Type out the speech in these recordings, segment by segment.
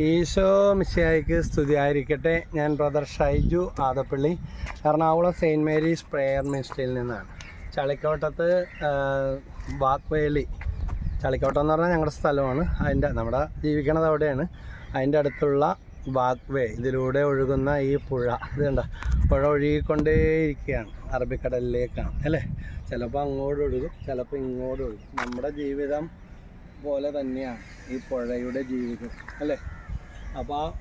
ഈശോ മിശിയായിക്ക് സ്തുതിയായിരിക്കട്ടെ. ഞാൻ brother Shaiju Adappally Ernakulam saint Mary's prayer മിനിസ്ട്രിയിൽ നിന്നാണ്. ചളിക്കോട്ടത്ത് വാക്വേലി ചളിക്കോട്ടം എന്ന് പറഞ്ഞാൽ ഞങ്ങളുടെ സ്ഥലമാണ്. അതിന്റെ നമ്മുടെ ജീവിക്കണത് അവിടെയാണ്. അതിന്റെ അടുത്തുള്ള വാക്വേ ഇതിലൂടെ ഒഴുകുന്ന ഈ പുഴ. ഇത് കണ്ട? പുഴ ഒഴുകിക്കൊണ്ടേയിരിക്കുകയാണ് അറബിക്കടലിലേക്കാണ്. അല്ലേ? ചിലപ്പോൾ അങ്ങോട്ട് ഒഴുകും ചിലപ്പോൾ ഇങ്ങോട്ട് ഒഴുകും. നമ്മുടെ ജീവിതം പോലെ തന്നെയാണ് ഈ പുഴയുടെ ജീവിതം. അല്ലേ? അപ്പോൾ ആ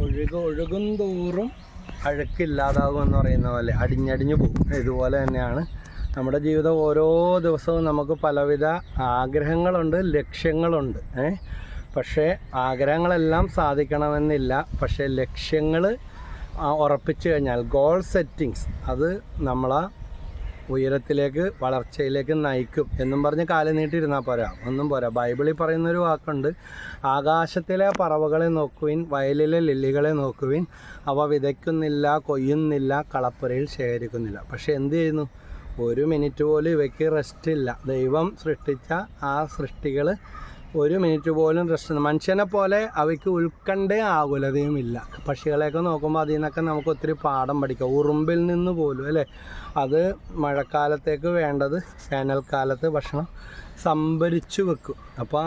ഒഴുക ഒഴുകും തോറും അഴുക്കില്ലാതാകും എന്ന് പറയുന്ന പോലെ അടിഞ്ഞടിഞ്ഞു പോകും. ഇതുപോലെ തന്നെയാണ് നമ്മുടെ ജീവിതം. ഓരോ ദിവസവും നമുക്ക് പലവിധ ആഗ്രഹങ്ങളുണ്ട് ലക്ഷ്യങ്ങളുണ്ട്. ഏ? പക്ഷേ ആഗ്രഹങ്ങളെല്ലാം സാധിക്കണമെന്നില്ല. പക്ഷേ ലക്ഷ്യങ്ങൾ ഉറപ്പിച്ചു കഴിഞ്ഞാൽ ഗോൾ സെറ്റിങ്സ് അത് നമ്മളെ ഉയരത്തിലേക്ക് വളർച്ചയിലേക്ക് നയിക്കും എന്നും പറഞ്ഞ് കാലം നീട്ടിയിരുന്നാൽ പോരാ. ഒന്നും പോരാ. ബൈബിളിൽ പറയുന്നൊരു വാക്കുണ്ട്. ആകാശത്തിലെ പറവകളെ നോക്കുവിൻ വയലിലെ ലില്ലികളെ നോക്കുവിൻ. അവ വിതയ്ക്കുന്നില്ല കൊയ്യുന്നില്ല കളപ്പുരയിൽ ശേഖരിക്കുന്നില്ല. പക്ഷെ എന്ത് ചെയ്യുന്നു? ഒരു മിനിറ്റ് പോലും ഇവയ്ക്ക് റെസ്റ്റ് ഇല്ല. ദൈവം സൃഷ്ടിച്ച ആ സൃഷ്ടികൾ ഒരു മിനിറ്റ് പോലും റെസ്റ്റ് മനുഷ്യനെ പോലെ അവയ്ക്ക് ഉൾക്കണ്ടേ ആകുലതയും ഇല്ല പക്ഷികളെയൊക്കെ നോക്കുമ്പോൾ അതിൽ നിന്നൊക്കെ നമുക്ക് ഒത്തിരി പാഠം പഠിക്കാം. ഉറുമ്പിൽ നിന്ന് പോലും അല്ലേ? അത് മഴക്കാലത്തേക്ക് വേണ്ടത് വേനൽക്കാലത്ത് ഭക്ഷണം സംഭരിച്ചു വെക്കും. അപ്പോൾ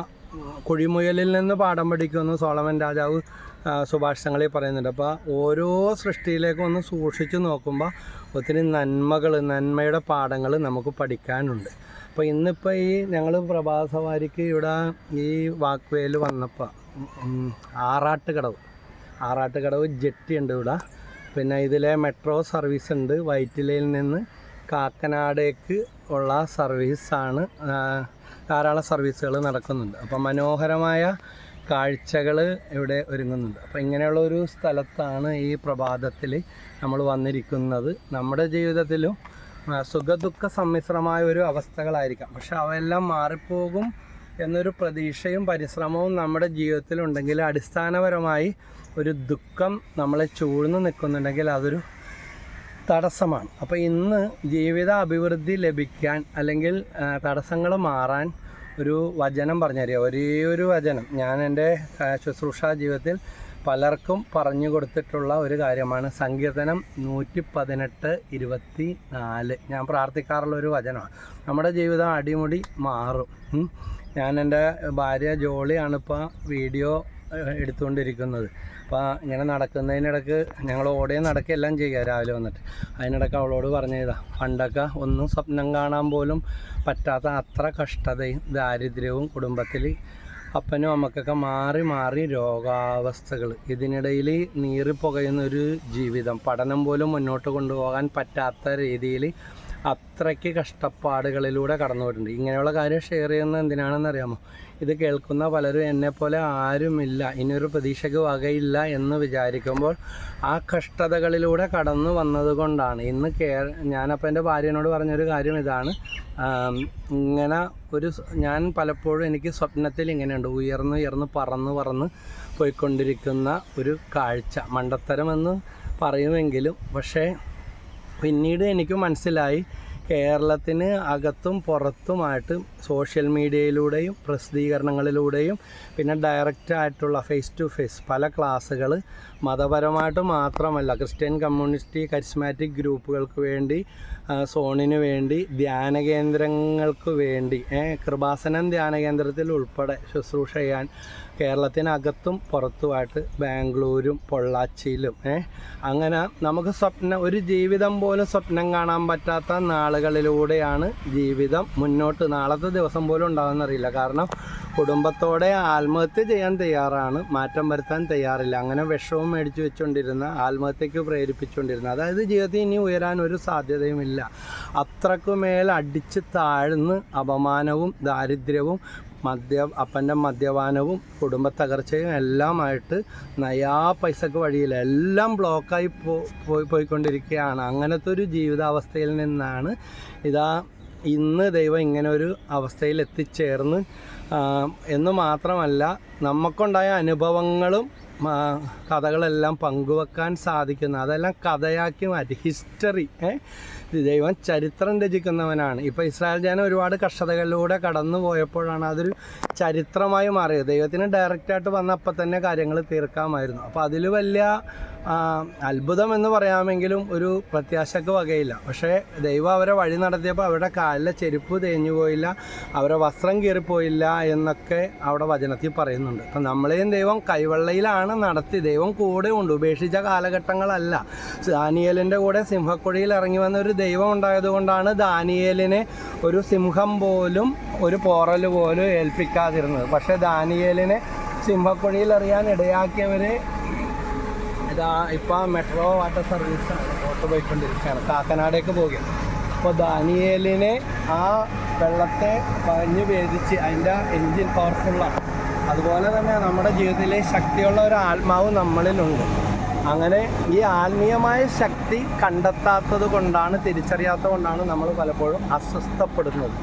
കുഴിമുയലിൽ നിന്ന് പാഠം പഠിക്കുമെന്ന് സോളമൻ രാജാവ് സുഭാഷ് പറയുന്നുണ്ട്. അപ്പോൾ ഓരോ സൃഷ്ടിയിലേക്കും ഒന്ന് സൂക്ഷിച്ചു നോക്കുമ്പോൾ ഒത്തിരി നന്മകൾ നന്മയുടെ പാഠങ്ങൾ നമുക്ക് പഠിക്കാനുണ്ട്. അപ്പോൾ ഇന്നിപ്പോൾ ഈ ഞങ്ങൾ പ്രഭാത സവാരിക്ക് ഇവിടെ ഈ വാക്വേയിൽ വന്നപ്പോൾ ആറാട്ടുകടവ്. ആറാട്ടുകടവ് ജെട്ടി ഉണ്ട് ഇവിടെ. പിന്നെ ഇതിലെ മെട്രോ സർവീസ് ഉണ്ട്. വൈറ്റിലയിൽ നിന്ന് കാക്കനാടേക്ക് ഉള്ള സർവീസാണ് ധാരാളം സർവീസുകൾ നടക്കുന്നുണ്ട്. അപ്പോൾ മനോഹരമായ കാഴ്ചകൾ ഇവിടെ ഒരുങ്ങുന്നുണ്ട്. അപ്പോൾ ഇങ്ങനെയുള്ള ഒരു സ്ഥലത്താണ് ഈ പ്രഭാതത്തിൽ നമ്മൾ വന്നിരിക്കുന്നത്. നമ്മുടെ ജീവിതത്തിലും സുഖദുഃഖ സമ്മിശ്രമായ ഒരു അവസ്ഥകളായിരിക്കാം. പക്ഷെ അവയെല്ലാം മാറിപ്പോകും എന്നൊരു പ്രതീക്ഷയും പരിശ്രമവും നമ്മുടെ ജീവിതത്തിൽ ഉണ്ടെങ്കിൽ അടിസ്ഥാനപരമായി ഒരു ദുഃഖം നമ്മളെ ചൂഴ്ന്നു നിൽക്കുന്നുണ്ടെങ്കിൽ അതൊരു തടസ്സമാണ്. അപ്പോൾ ഇന്ന് ജീവിത അഭിവൃദ്ധി ലഭിക്കാൻ അല്ലെങ്കിൽ തടസ്സങ്ങൾ മാറാൻ ഒരു വചനം പറഞ്ഞുതരിക ഒരേ ഒരു വചനം. ഞാൻ എന്റെ ശുശ്രൂഷ ജീവിതത്തിൽ പലർക്കും പറഞ്ഞു കൊടുത്തിട്ടുള്ള ഒരു കാര്യമാണ്. സങ്കീർത്തനം നൂറ്റി പതിനെട്ട് ഇരുപത്തി നാല് ഞാൻ പ്രാർത്ഥിക്കാറുള്ള ഒരു വചനമാണ്. നമ്മുടെ ജീവിതം അടിമുടി മാറും. ഞാൻ എന്റെ ഭാര്യ ജോളിയാണ് ഇപ്പോൾ വീഡിയോ എടുത്തുകൊണ്ടിരിക്കുന്നത്. അപ്പോൾ ഇങ്ങനെ നടക്കുന്നതിനിടക്ക് ഞങ്ങൾ ഓടുകയും നടക്കുകയെല്ലാം ചെയ്യുക രാവിലെ വന്നിട്ട്. അതിനിടക്ക് അവളോട് പറഞ്ഞതാ പണ്ടൊക്കെ ഒന്നും സ്വപ്നം കാണാൻ പോലും പറ്റാത്ത അത്ര കഷ്ടതയും ദാരിദ്ര്യവും കുടുംബത്തിൽ അപ്പനും അമ്മക്കൊക്കെ മാറി മാറി രോഗാവസ്ഥകൾ ഇതിനിടയിൽ നീറിപ്പുകയുന്ന ഒരു ജീവിതം. പഠനം പോലും മുന്നോട്ട് കൊണ്ടുപോകാൻ പറ്റാത്ത രീതിയിൽ അത്രയ്ക്ക് കഷ്ടപ്പാടുകളിലൂടെ കടന്നു പോയിട്ടുണ്ട്. ഇങ്ങനെയുള്ള കാര്യം ഷെയർ ചെയ്യുന്നത് എന്തിനാണെന്ന് അറിയാമോ? ഇത് കേൾക്കുന്ന പലരും എന്നെപ്പോലെ ആരുമില്ല ഇനിയൊരു പ്രതീക്ഷയ്ക്ക് വകയില്ല എന്ന് വിചാരിക്കുമ്പോൾ ആ കഷ്ടതകളിലൂടെ കടന്നു വന്നതുകൊണ്ടാണ് ഇന്ന് കേ ഞാനപ്പോൾ എന്റെ ഭാര്യനോട് പറഞ്ഞൊരു കാര്യം ഇതാണ്. ഇങ്ങനെ ഒരു ഞാൻ പലപ്പോഴും എനിക്ക് സ്വപ്നത്തിൽ ഇങ്ങനെയുണ്ട്. ഉയർന്ന് ഉയർന്ന് പറന്ന് പറന്ന് പോയിക്കൊണ്ടിരിക്കുന്ന ഒരു കാഴ്ച. മണ്ടത്തരമെന്ന് പറയുമെങ്കിലും പക്ഷേ പിന്നീട് എനിക്ക് മനസ്സിലായി കേരളത്തിന് അകത്തും പുറത്തുമായിട്ട് സോഷ്യൽ മീഡിയയിലൂടെയും പ്രസിദ്ധീകരണങ്ങളിലൂടെയും പിന്നെ ഡയറക്റ്റ് ആയിട്ടുള്ള ഫേസ് ടു ഫേസ് പല ക്ലാസ്സുകൾ മതപരമായിട്ട് മാത്രമല്ല. ക്രിസ്ത്യൻ കമ്മ്യൂണിസ്റ്റ് കരിസ്മാറ്റിക് ഗ്രൂപ്പുകൾക്ക് വേണ്ടി സോണിന് വേണ്ടി ധ്യാന കേന്ദ്രങ്ങൾക്ക് വേണ്ടി കൃപാസനം ധ്യാന കേന്ദ്രത്തിൽ ഉൾപ്പെടെ ശുശ്രൂഷ ചെയ്യാൻ കേരളത്തിനകത്തും പുറത്തുമായിട്ട് ബാംഗ്ലൂരും പൊള്ളാച്ചിയിലും അങ്ങനെ നമുക്ക് സ്വപ്നം ഒരു ജീവിതം പോലും സ്വപ്നം കാണാൻ പറ്റാത്ത നാളുകളിലൂടെയാണ് ജീവിതം മുന്നോട്ട്. നാളത്തെ ദിവസം പോലും ഉണ്ടാകുന്നറിയില്ല കാരണം കുടുംബത്തോടെ ആത്മഹത്യ ചെയ്യാൻ തയ്യാറാണ് മാറ്റം വരുത്താൻ തയ്യാറില്ല. അങ്ങനെ വിഷവും മേടിച്ചു വെച്ചുകൊണ്ടിരുന്ന ആത്മഹത്യക്ക് പ്രേരിപ്പിച്ചുകൊണ്ടിരുന്ന അതായത് ജീവിതത്തിൽ ഇനി ഉയരാൻ ഒരു സാധ്യതയുമില്ല. അത്രക്കുമേൽ അടിച്ച് താഴ്ന്ന് അപമാനവും ദാരിദ്ര്യവും മദ്യ അപ്പന്റെ മദ്യപാനവും കുടുംബ തകർച്ചയും എല്ലാമായിട്ട് നയാ പൈസക്ക് വഴിയില്ല. എല്ലാം ബ്ലോക്കായി പോയി പോയിക്കൊണ്ടിരിക്കുകയാണ്. അങ്ങനത്തെ ഒരു ജീവിതാവസ്ഥയിൽ നിന്നാണ് ഇതാ ഇന്ന് ദൈവം ഇങ്ങനെ ഒരു അവസ്ഥയിൽ എത്തിച്ചേർന്ന് എന്ന് മാത്രമല്ല നമുക്കുണ്ടായ അനുഭവങ്ങളും കഥകളെല്ലാം പങ്കുവെക്കാൻ സാധിക്കുന്ന. അതെല്ലാം കഥയാക്കി മാറ്റി. ഹിസ്റ്ററി ദൈവം ചരിത്രം രചിക്കുന്നവനാണ്. ഇപ്പോൾ ഇസ്രായേൽ ജനം ഒരുപാട് കഷ്ടതകളിലൂടെ കടന്നു പോയപ്പോഴാണ് അതൊരു ചരിത്രമായി മാറിയത്. ദൈവത്തിന് ഡയറക്റ്റായിട്ട് വന്നപ്പോൾ തന്നെ കാര്യങ്ങൾ തീർക്കാമായിരുന്നു. അപ്പോൾ അതിൽ വലിയ അത്ഭുതം എന്ന് പറയാമെങ്കിലും ഒരു പ്രത്യാശക്ക് വകയില്ല. പക്ഷേ ദൈവം അവരെ വഴി നടത്തിയപ്പോൾ അവരുടെ കാലിലെ ചെരുപ്പ് തേഞ്ഞു പോയില്ല അവരെ വസ്ത്രം കീറിപ്പോയില്ല എന്നൊക്കെ അവിടെ വചനത്തിൽ പറയുന്നുണ്ട്. അപ്പം നമ്മളെയും ദൈവം കൈവെള്ളയിലാണ് നടത്തി ദൈവം കൂടെ ഉണ്ട്. ഉപേക്ഷിച്ച കാലഘട്ടങ്ങളല്ല. ദാനിയേലിന്റെ കൂടെ സിംഹക്കുഴിയിൽ ഇറങ്ങി വന്ന ഒരു ദൈവം ഉണ്ടായതുകൊണ്ടാണ് ദാനിയേലിനെ ഒരു സിംഹം പോലും ഒരു പോറൽ പോലും ഏൽപ്പിക്കാതിരുന്നത്. പക്ഷേ ദാനിയേലിനെ സിംഹക്കുഴിയിൽ അറിയാൻ ഇടയാക്കിയവരെ ഇതാ ഇപ്പം മെട്രോ വാട്ടർ സർവീസ് ഓട്ടോ പോയിക്കൊണ്ടിരിക്കുകയാണ്. കാക്കനാടേക്ക് പോകുക അപ്പോൾ ദാനിയേലിനെ ആ വെള്ളത്തെ പഞ്ഞു ഭേദിച്ച് അതിന്റെ എൻജിൻ പവർഫുള്ളാണ് അതുപോലെ തന്നെ നമ്മുടെ ജീവിതത്തിലെ ശക്തിയുള്ള ഒരു ആത്മാവ് നമ്മളിലുണ്ട്. അങ്ങനെ ഈ ആത്മീയമായ ശക്തി കണ്ടെത്താത്തത് കൊണ്ടാണ് തിരിച്ചറിയാത്തത് കൊണ്ടാണ് നമ്മൾ പലപ്പോഴും അസ്വസ്ഥപ്പെടുന്നത്.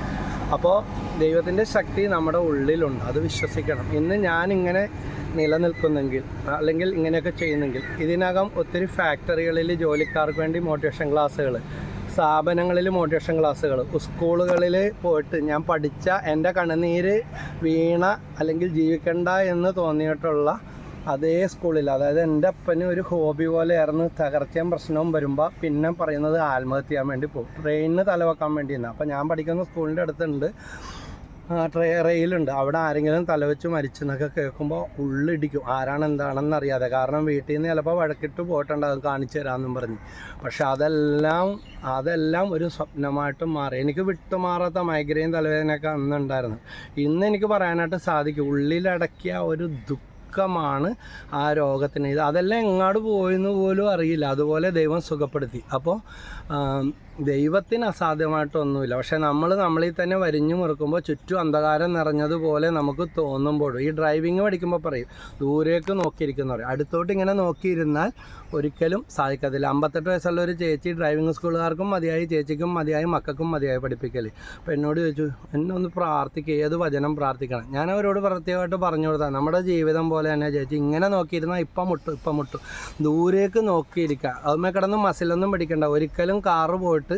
അപ്പോൾ ദൈവത്തിന്റെ ശക്തി നമ്മുടെ ഉള്ളിലുണ്ട്. അത് വിശ്വസിക്കണം. ഇന്ന് ഞാനിങ്ങനെ നിലനിൽക്കുന്നെങ്കിൽ അല്ലെങ്കിൽ ഇങ്ങനെയൊക്കെ ചെയ്യുന്നെങ്കിൽ ഇതിനകം ഒത്തിരി ഫാക്ടറികളിൽ ജോലിക്കാർക്ക് വേണ്ടി മോട്ടിവേഷൻ ക്ലാസ്സുകൾ സ്ഥാപനങ്ങളിൽ മോട്ടിവേഷൻ ക്ലാസ്സുകൾ സ്കൂളുകളിൽ പോയിട്ട് ഞാൻ പഠിച്ച എന്റെ കണ്ണുനീര് വീണ അല്ലെങ്കിൽ ജീവിക്കണ്ട എന്ന് തോന്നിയിട്ടുള്ള അതേ സ്കൂളിൽ അതായത് എന്റെ അപ്പന് ഒരു ഹോബി പോലെ പോലെയായിരുന്നു തകർച്ചയും പ്രശ്നവും വരുമ്പോൾ പിന്നെ പറയുന്നത് ആത്മഹത്യ ചെയ്യാൻ വേണ്ടി പോകും. ട്രെയിനിന് തലവെക്കാൻ വേണ്ടിയാണ് അപ്പോൾ ഞാൻ പഠിക്കുന്ന സ്കൂളിന്റെ അടുത്തുണ്ട്. റെയിലുണ്ട്. അവിടെ ആരെങ്കിലും തലവെച്ച് മരിച്ചെന്നൊക്കെ കേൾക്കുമ്പോൾ ഉള്ളിടിക്കും. ആരാണ് എന്താണെന്ന് അറിയാതെ കാരണം വീട്ടിൽ നിന്ന് ചിലപ്പോൾ വഴക്കിട്ട് പോയിട്ടുണ്ടാകും കാണിച്ചു തരാമെന്നും പറഞ്ഞ്. പക്ഷെ അതെല്ലാം അതെല്ലാം ഒരു സ്വപ്നമായിട്ട് മാറി. എനിക്ക് വിട്ടുമാറാത്ത മൈഗ്രെയിൻ തലവേദനയൊക്കെ അന്നുണ്ടായിരുന്നു. ഇന്ന് എനിക്ക് പറയാനായിട്ട് സാധിക്കും. ഉള്ളിലടക്കിയ ഒരു ദുഃഖമാണ് ആ രോഗത്തിന്. ഇത് അതെല്ലാം എങ്ങാട് പോയെന്ന് പോലും അറിയില്ല. അതുപോലെ ദൈവം സുഖപ്പെടുത്തി. അപ്പോൾ ദൈവത്തിന് അസാധ്യമായിട്ടൊന്നുമില്ല. പക്ഷേ നമ്മൾ നമ്മളിൽ തന്നെ വരിഞ്ഞു മുറുക്കുമ്പോൾ ചുറ്റും അന്ധകാരം നിറഞ്ഞതുപോലെ നമുക്ക് തോന്നുമ്പോഴും ഈ ഡ്രൈവിംഗ് പഠിക്കുമ്പോൾ പറയും ദൂരേക്ക് നോക്കിയിരിക്കുന്നവർ. അടുത്തോട്ട് ഇങ്ങനെ നോക്കിയിരുന്നാൽ ഒരിക്കലും സാധിക്കത്തില്ല. അമ്പത്തെട്ട് വയസ്സുള്ള ഒരു ചേച്ചി ഡ്രൈവിംഗ് സ്കൂളുകാർക്കും മതിയായി ചേച്ചിക്കും മതിയായി മക്കൾക്കും മതിയായി പഠിപ്പിക്കൽ അപ്പോൾ എന്നോട് ചോദിച്ചു എന്നെ ഒന്ന് പ്രാർത്ഥിക്കുക ഏത് വചനം പ്രാർത്ഥിക്കണം? ഞാൻ അവരോട് പ്രത്യേകമായിട്ട് പറഞ്ഞു കൊടുത്താൽ നമ്മുടെ ജീവിതം പോലെ തന്നെ ചേച്ചി. ഇങ്ങനെ നോക്കിയിരുന്നാൽ ഇപ്പം മുട്ടും ഇപ്പം മുട്ടും. ദൂരേക്ക് നോക്കിയിരിക്കുക അതുമേ കിടന്ന് മസിലൊന്നും പിടിക്കണ്ട. ഒരിക്കലും കാറ് പോയിട്ട്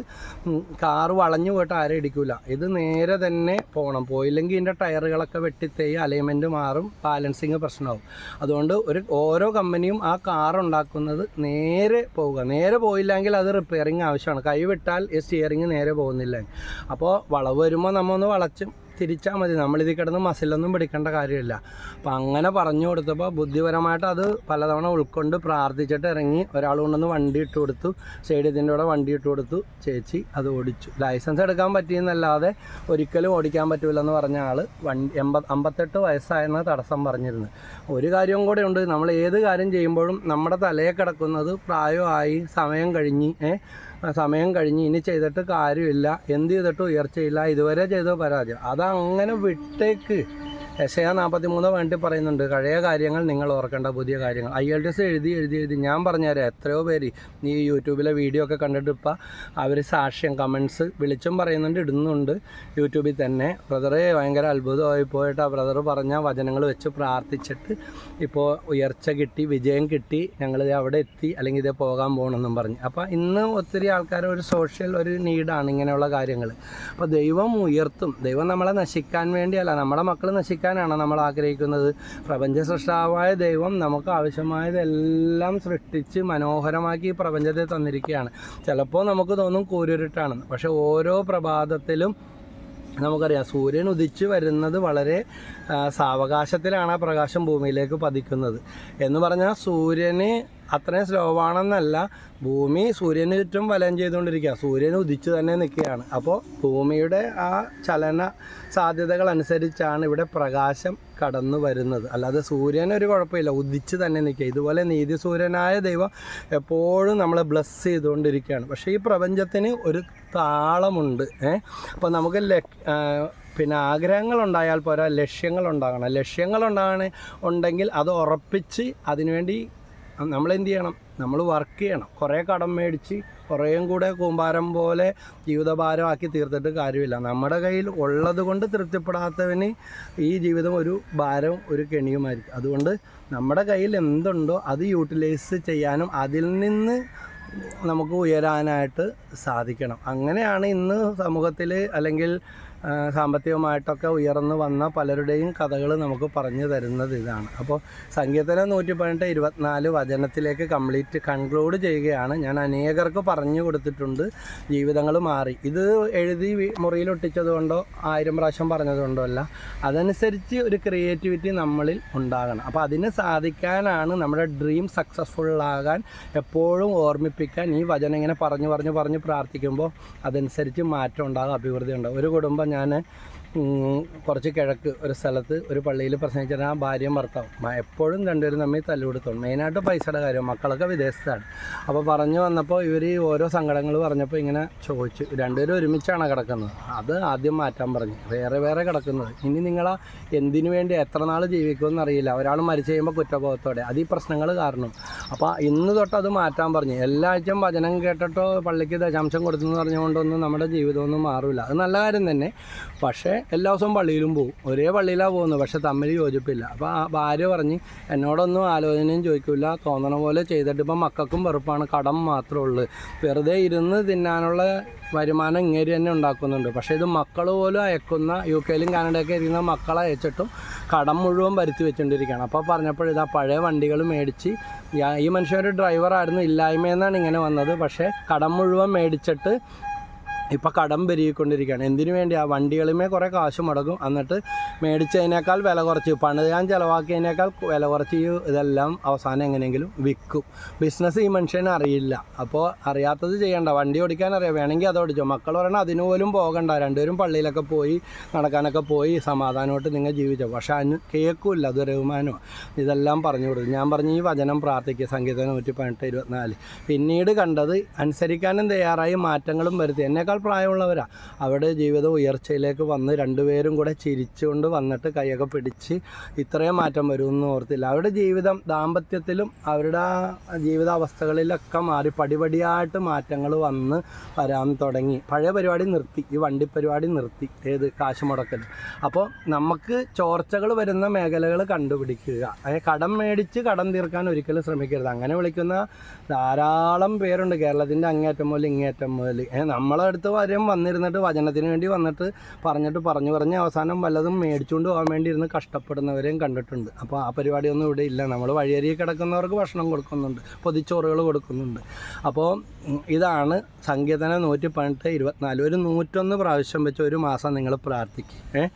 കാറ് വളഞ്ഞു പോയിട്ട് ആരും ഇടിക്കില്ല ഇത് നേരെ തന്നെ പോകണം പോയില്ലെങ്കിൽ ഇതിന്റെ ടയറുകളൊക്കെ വെട്ടിത്തേയും അലൈൻമെന്റ് മാറും ബാലൻസിങ് പ്രശ്നമാവും. അതുകൊണ്ട് ഒരു ഓരോ കമ്പനിയും ആ കാർ ഉണ്ടാക്കുന്നത് നേരെ പോവുക. നേരെ പോയില്ലെങ്കിൽ അത് റിപ്പയറിങ് ആവശ്യമാണ്. കൈ വിട്ടാൽ ഈ സ്റ്റിയറിങ് നേരെ പോകുന്നില്ല. അപ്പോൾ വളവ് വരുമ്പോൾ നമ്മൾ ഒന്ന് വളച്ചും തിരിച്ചാൽ മതി. നമ്മളിതിൽ കിടന്ന് മസിലൊന്നും പിടിക്കേണ്ട കാര്യമില്ല. അപ്പം അങ്ങനെ പറഞ്ഞു കൊടുത്തപ്പോൾ ബുദ്ധിപരമായിട്ട് അത് പലതവണ ഉൾക്കൊണ്ട് പ്രാർത്ഥിച്ചിട്ട് ഇറങ്ങി ഒരാൾ കൊണ്ടുവന്ന് വണ്ടി ഇട്ട് കൊടുത്തു. സൈഡ് ഇതിന്റെ കൂടെ വണ്ടി ഇട്ട് കൊടുത്തു. ചേച്ചി അത് ഓടിച്ചു. ലൈസൻസ് എടുക്കാൻ പറ്റിയെന്നല്ലാതെ ഒരിക്കലും ഓടിക്കാൻ പറ്റില്ലെന്ന് പറഞ്ഞ ആൾ വണ്ടി എൺപത് അമ്പത്തെട്ട് വയസ്സായെന്ന് തടസ്സം പറഞ്ഞിരുന്നു. ഒരു കാര്യവും കൂടെ ഉണ്ട്. നമ്മൾ ഏത് കാര്യം ചെയ്യുമ്പോഴും നമ്മുടെ തലയെ കിടക്കുന്നത് പ്രായമായി സമയം കഴിഞ്ഞ് സമയം കഴിഞ്ഞ് ഇനി ചെയ്തിട്ട് കാര്യമില്ല. എന്ത് ചെയ്തിട്ട് ഉയർച്ചയില്ല. ഇതുവരെ ചെയ്ത പരാജയം. അതങ്ങനെ വിട്ടേക്ക്. എസ് നാൽപ്പത്തി മൂന്ന് വേണ്ടി പറയുന്നുണ്ട് പഴയ കാര്യങ്ങൾ നിങ്ങൾ ഓർക്കേണ്ട പുതിയ കാര്യങ്ങൾ. ഐ എൽ ടി എസ് എഴുതി എഴുതി എഴുതി. ഞാൻ പറഞ്ഞുതരാം എത്രയോ പേര് ഈ യൂട്യൂബിലെ വീഡിയോ ഒക്കെ കണ്ടിട്ട് ഇപ്പോൾ അവർ സാക്ഷ്യം കമൻസ് വിളിച്ചും പറയുന്നുണ്ട് ഇടുന്നുണ്ട് യൂട്യൂബിൽ തന്നെ. ബ്രദറെ ഭയങ്കര അത്ഭുതമായി പോയിട്ട് ആ ബ്രദർ പറഞ്ഞ വചനങ്ങൾ വെച്ച് പ്രാർത്ഥിച്ചിട്ട് ഇപ്പോൾ ഉയർച്ച കിട്ടി വിജയം കിട്ടി ഞങ്ങൾ അവിടെ എത്തി അല്ലെങ്കിൽ ഇതേ പോകാൻ പോകണമെന്നും പറഞ്ഞു. അപ്പോൾ ഇന്ന് ഒത്തിരി ആൾക്കാർ ഒരു സോഷ്യൽ ഒരു നീഡാണ് ഇങ്ങനെയുള്ള കാര്യങ്ങൾ അപ്പോൾ ദൈവം ഉയർത്തും. ദൈവം നമ്മളെ നശിക്കാൻ വേണ്ടിയല്ല നമ്മുടെ മക്കൾ നശിക്കാനാണ് നമ്മൾ ആഗ്രഹിക്കുന്നത്. പ്രപഞ്ച സൃഷ്ടാവായ ദൈവം നമുക്ക് ആവശ്യമായതെല്ലാം സൃഷ്ടിച്ച് മനോഹരമാക്കി പ്രപഞ്ചത്തെ തന്നിരിക്കുകയാണ്. ചിലപ്പോൾ നമുക്ക് തോന്നും കൂരുരുട്ടാണെന്ന്. പക്ഷേ ഓരോ പ്രഭാതത്തിലും നമുക്കറിയാം സൂര്യൻ ഉദിച്ച് വരുന്നത് വളരെ സാവകാശത്തിലാണ് ആ പ്രകാശം ഭൂമിയിലേക്ക് പതിക്കുന്നത്. എന്ന് പറഞ്ഞാൽ സൂര്യന് അത്രയും സ്ലോ ആണെന്നല്ല ഭൂമി സൂര്യന് ചുറ്റും വലയം ചെയ്തുകൊണ്ടിരിക്കുക. സൂര്യൻ ഉദിച്ചു തന്നെ നിൽക്കുകയാണ്. അപ്പോൾ ഭൂമിയുടെ ആ ചലന സാധ്യതകൾ അനുസരിച്ചാണ് ഇവിടെ പ്രകാശം കടന്നു വരുന്നത്. അല്ലാതെ സൂര്യൻ ഒരു കുഴപ്പമില്ല. ഉദിച്ച് തന്നെ നിൽക്കുക. ഇതുപോലെ നീതി സൂര്യനായ ദൈവം എപ്പോഴും നമ്മളെ ബ്ലസ് ചെയ്തുകൊണ്ടിരിക്കുകയാണ്. പക്ഷേ ഈ പ്രപഞ്ചത്തിന് ഒരു താളമുണ്ട്. ഏ? അപ്പോൾ നമുക്ക് പിന്നെ ആഗ്രഹങ്ങൾ ഉണ്ടായാൽ പോരാ ലക്ഷ്യങ്ങൾ ഉണ്ടാകണം. ലക്ഷ്യങ്ങൾ ഉണ്ടാകണ ഉണ്ടെങ്കിൽ അത് ഉറപ്പിച്ച് അതിനുവേണ്ടി നമ്മൾ എന്ത് ചെയ്യണം? നമ്മൾ വർക്ക് ചെയ്യണം. കുറേ കടം മേടിച്ച് കുറേയും കൂടെ കൂമ്പാരം പോലെ ജീവിതഭാരമാക്കി തീർത്തിട്ട് കാര്യമില്ല. നമ്മുടെ കയ്യിൽ ഉള്ളത് കൊണ്ട് തൃപ്തിപ്പെടാത്തവന് ഈ ജീവിതം ഒരു ഭാരവും ഒരു കെണിയുമായിരിക്കും. അതുകൊണ്ട് നമ്മുടെ കയ്യിൽ എന്തുണ്ടോ അത് യൂട്ടിലൈസ് ചെയ്യാനും അതിൽ നിന്ന് നമുക്ക് ഉയരാനായിട്ട് സാധിക്കണം. അങ്ങനെയാണ് ഇന്ന് സമൂഹത്തിൽ അല്ലെങ്കിൽ സാമ്പത്തികമായിട്ടൊക്കെ ഉയർന്നു വന്ന പലരുടെയും കഥകൾ നമുക്ക് പറഞ്ഞു തരുന്നത് ഇതാണ്. അപ്പോൾ സങ്കീർത്തനം നൂറ്റി പതിനെട്ട് ഇരുപത്തിനാല് വചനത്തിലേക്ക് കംപ്ലീറ്റ് കൺക്ലൂഡ് ചെയ്യുകയാണ്. ഞാൻ അനേകർക്ക് പറഞ്ഞു കൊടുത്തിട്ടുണ്ട്. ജീവിതങ്ങൾ മാറി. ഇത് എഴുതി മുറിയിൽ ഒട്ടിച്ചതുകൊണ്ടോ ആയിരം പ്രാവശ്യം പറഞ്ഞതുകൊണ്ടോ അല്ല. അതനുസരിച്ച് ഒരു ക്രിയേറ്റിവിറ്റി നമ്മളിൽ ഉണ്ടാകണം. അപ്പോൾ അതിന് സാധിക്കാനാണ് നമ്മുടെ ഡ്രീം സക്സസ്ഫുൾ ആകാൻ എപ്പോഴും ഓർമ്മിപ്പിക്കാൻ ഈ വചനം ഇങ്ങനെ പറഞ്ഞു പറഞ്ഞു പറഞ്ഞ് പ്രാർത്ഥിക്കുമ്പോൾ അതനുസരിച്ച് മാറ്റം ഉണ്ടാകും അഭിവൃദ്ധി ഉണ്ടാകും. ഒരു കുടുംബം ഞാൻ കുറച്ച് കിഴക്ക് ഒരു സ്ഥലത്ത് ഒരു പള്ളിയിൽ പ്രസംഗിച്ചിട്ട് ആ ഭാര്യയും ഭർത്താവും എപ്പോഴും രണ്ടുപേരും തമ്മിൽ തല്ലുകൊടുത്തോളും. മെയിനായിട്ട് പൈസയുടെ കാര്യം മക്കളൊക്കെ വിദേശത്താണ്. അപ്പോൾ പറഞ്ഞു വന്നപ്പോൾ ഇവർ ഈ ഓരോ സങ്കടങ്ങൾ പറഞ്ഞപ്പോൾ ഇങ്ങനെ ചോദിച്ചു. രണ്ടുപേരും ഒരുമിച്ചാണ് കിടക്കുന്നത്. അത് ആദ്യം മാറ്റാൻ പറഞ്ഞു. വേറെ വേറെ കിടക്കുന്നത്. ഇനി നിങ്ങളാ എന്തിനു വേണ്ടി എത്ര നാൾ ജീവിക്കുമെന്ന് അറിയില്ല. ഒരാൾ മരിച്ചു കഴിയുമ്പോൾ കുറ്റബോധത്തോടെ. അത് ഈ പ്രശ്നങ്ങൾ കാരണം. അപ്പോൾ ഇന്ന് തൊട്ട് അത് മാറ്റാൻ പറഞ്ഞു. എല്ലാ ആഴ്ചയും വചനം കേട്ടിട്ടോ പള്ളിക്ക് ദശാംശം കൊടുത്തെന്ന് പറഞ്ഞുകൊണ്ടൊന്നും നമ്മുടെ ജീവിതമൊന്നും മാറില്ല അത് നല്ല കാര്യം തന്നെ. പക്ഷേ എല്ലാ ദിവസവും പള്ളിയിലും പോകും ഒരേ പള്ളിയിലാണ് പോകുന്നത് പക്ഷെ തമ്മിൽ യോജിപ്പില്ല. അപ്പോൾ ആ ഭാര്യ പറഞ്ഞ് എന്നോടൊന്നും ആലോചനയും ചോദിക്കില്ല തോന്നണ പോലെ ചെയ്തിട്ട് ഇപ്പം മക്കൾക്കും വെറുപ്പാണ്. കടം മാത്രമേ ഉള്ളൂ. വെറുതെ ഇരുന്ന് തിന്നാനുള്ള വരുമാനം ഇങ്ങേരി തന്നെ ഉണ്ടാക്കുന്നുണ്ട്. പക്ഷേ ഇത് മക്കൾ പോലും അയക്കുന്ന യു കെയിലും കാനഡയൊക്കെ ഇരിക്കുന്ന മക്കളെ അയച്ചിട്ടും കടം മുഴുവൻ വരുത്തി വെച്ചുകൊണ്ടിരിക്കുകയാണ് അപ്പോൾ പറഞ്ഞപ്പോൾ ഇതാ പഴയ വണ്ടികൾ മേടിച്ച് ഈ മനുഷ്യൻ ഒരു ഡ്രൈവറായിരുന്നു ഇല്ലായ്മയെന്നാണ് ഇങ്ങനെ വന്നത്. പക്ഷേ കടം മുഴുവൻ മേടിച്ചിട്ട് ഇപ്പം കടം പെരുകിക്കൊണ്ടിരിക്കുകയാണ്. എന്തിനു വേണ്ടി? ആ വണ്ടികളുമേ കുറേ കാശ് മുടക്കും എന്നിട്ട് മേടിച്ചതിനേക്കാൾ വില കുറച്ച് പണിതാൻ ചിലവാക്കിയതിനേക്കാൾ വില കുറച്ച് ഇതെല്ലാം അവസാനം എങ്ങനെയെങ്കിലും വിൽക്കും. ബിസിനസ് ഈ മനുഷ്യനെ അറിയില്ല. അപ്പോൾ അറിയാത്തത് ചെയ്യണ്ട. വണ്ടി ഓടിക്കാൻ അറിയാം. വേണമെങ്കിൽ അത് ഓടിച്ചോ. മക്കൾ പറയണം അതിനു പോലും പോകണ്ട. രണ്ടുപേരും പള്ളിയിലൊക്കെ പോയി നടക്കാനൊക്കെ പോയി സമാധാനമായിട്ട് നിങ്ങൾ ജീവിച്ചോ. പക്ഷെ അതിന് കേൾക്കില്ല. അത് റഹ്മാനോ ഇതെല്ലാം പറഞ്ഞു കൊടുത്തു ഞാൻ പറഞ്ഞു ഈ വചനം പ്രാർത്ഥിക്കുക. സംഗീതം നൂറ്റി പതിനെട്ട് ഇരുപത്തിനാല്. പിന്നീട് കണ്ടത് അനുസരിക്കാനും തയ്യാറായി മാറ്റങ്ങളും വരുത്തി. എന്നേക്കാൾ പ്രായമുള്ളവരാ. അവിടെ ജീവിത ഉയർച്ചയിലേക്ക് വന്ന് രണ്ടുപേരും കൂടെ ചിരിച്ചുകൊണ്ട് വന്നിട്ട് കൈയൊക്കെ പിടിച്ച് ഇത്രയും മാറ്റം വരുമെന്ന് ഓർത്തില്ല. അവരുടെ ജീവിതം ദാമ്പത്യത്തിലും അവരുടെ ജീവിതാവസ്ഥകളിലൊക്കെ മാറി പടിപടിയായിട്ട് മാറ്റങ്ങൾ വന്ന് വരാൻ തുടങ്ങി. പഴയ പരിപാടി നിർത്തി. ഈ വണ്ടി പരിപാടി നിർത്തി. ഏത് കാശ് മുടക്കൽ. അപ്പോൾ നമുക്ക് ചോർച്ചകൾ വരുന്ന മേഖലകൾ കണ്ടുപിടിക്കുക. കടം മേടിച്ച് കടം തീർക്കാൻ ഒരിക്കലും ശ്രമിക്കരുത്. അങ്ങനെ വിളിക്കുന്ന ധാരാളം പേരുണ്ട്. കേരളത്തിന്റെ അങ്ങേറ്റം മുതൽ ഇങ്ങേറ്റം മുതൽ. നമ്മളെ അടുത്ത് വരും വന്നിരുന്നിട്ട് വചനത്തിന് വേണ്ടി വന്നിട്ട് പറഞ്ഞിട്ട് പറഞ്ഞു പറഞ്ഞ് അവസാനം വല്ലതും മേടിച്ചുകൊണ്ട് പോകാൻ വേണ്ടി ഇരുന്ന് കഷ്ടപ്പെടുന്നവരെയും കണ്ടിട്ടുണ്ട്. അപ്പോൾ ആ പരിപാടിയൊന്നും ഇവിടെ ഇല്ല. നമ്മൾ വഴിയരികെ കിടക്കുന്നവർക്ക് ഭക്ഷണം കൊടുക്കുന്നുണ്ട്. പൊതിച്ചോറുകൾ കൊടുക്കുന്നുണ്ട്. അപ്പോൾ ഇതാണ് സങ്കീർത്തനം നൂറ്റി പതിനെട്ട് ഇരുപത്തിനാല്. ഒരു നൂറ്റൊന്ന് പ്രാവശ്യം വെച്ച് ഒരു മാസം നിങ്ങൾ പ്രാർത്ഥിക്കുക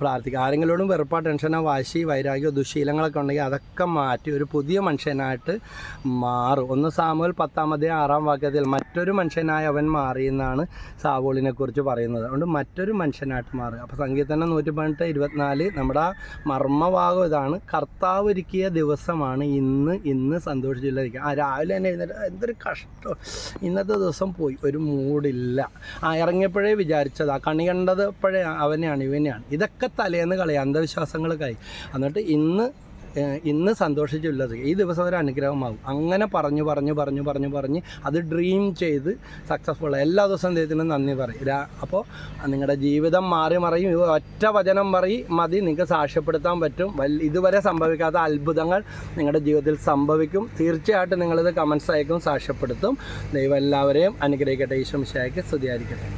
പ്രാർത്ഥിക്കുക ആരെങ്കിലോടും വെറുപ്പാ ടെൻഷനോ വാശി വൈരാഗ്യോ ദുശീലങ്ങളൊക്കെ ഉണ്ടെങ്കിൽ അതൊക്കെ മാറ്റി ഒരു പുതിയ മനുഷ്യനായിട്ട് മാറും. ഒന്ന് സാമുവൽ പത്താമതേ ആറാം വാക്യത്തിൽ മറ്റൊരു മനുഷ്യനായി അവൻ മാറി എന്നാണ് സാവോളിനെ കുറിച്ച് പറയുന്നത്. അതുകൊണ്ട് മറ്റൊരു മനുഷ്യനായിട്ട് മാറുക അപ്പോൾ സങ്കീർത്തനം നൂറ്റി പതിനെട്ട് ഇരുപത്തിനാല് നമ്മുടെ മർമ്മഭാഗം ഇതാണ്. കർത്താവ് ഒരുക്കിയ ദിവസമാണ് ഇന്ന്. ഇന്ന് സന്തോഷിച്ചില്ലായിരിക്കും ആ രാവിലെ തന്നെ എഴുന്നേറ്റ് എന്തൊരു കഷ്ടം. ഇന്നത്തെ ദിവസം പോയി. ഒരു മൂടില്ല. ആ ഇറങ്ങിയപ്പോഴേ വിചാരിച്ചത്. കണി കണ്ടത് അപ്പോഴേ അവനെയാണ് ഇവനെയാണ്. ഇതൊക്കെ തലേന്ന് കളയാം അന്ധവിശ്വാസങ്ങൾക്കായി എന്നിട്ട് ഇന്ന് ഇന്ന് സന്തോഷിച്ചുള്ളത് ഈ ദിവസം ഒരു അനുഗ്രഹമാകും. അങ്ങനെ പറഞ്ഞു പറഞ്ഞു പറഞ്ഞു പറഞ്ഞു പറഞ്ഞ് അത് ഡ്രീം ചെയ്ത് സക്സസ്ഫുൾ എല്ലാ ദിവസവും ദൈവത്തിന് നന്ദി പറയും. അപ്പോൾ നിങ്ങളുടെ ജീവിതം മാറി മറിയും. ഒറ്റ വചനം പറയും മതി. നിങ്ങൾക്ക് സാക്ഷ്യപ്പെടുത്താൻ പറ്റും. ഇതുവരെ സംഭവിക്കാത്ത അത്ഭുതങ്ങൾ നിങ്ങളുടെ ജീവിതത്തിൽ സംഭവിക്കും. തീർച്ചയായിട്ടും നിങ്ങളിത് കമൻസ് അയക്കും സാക്ഷ്യപ്പെടുത്തും. ദൈവം എല്ലാവരെയും അനുഗ്രഹിക്കട്ടെ. ഈശ്വംശായ്ക്ക് സ്തുതിയായിരിക്കട്ടെ.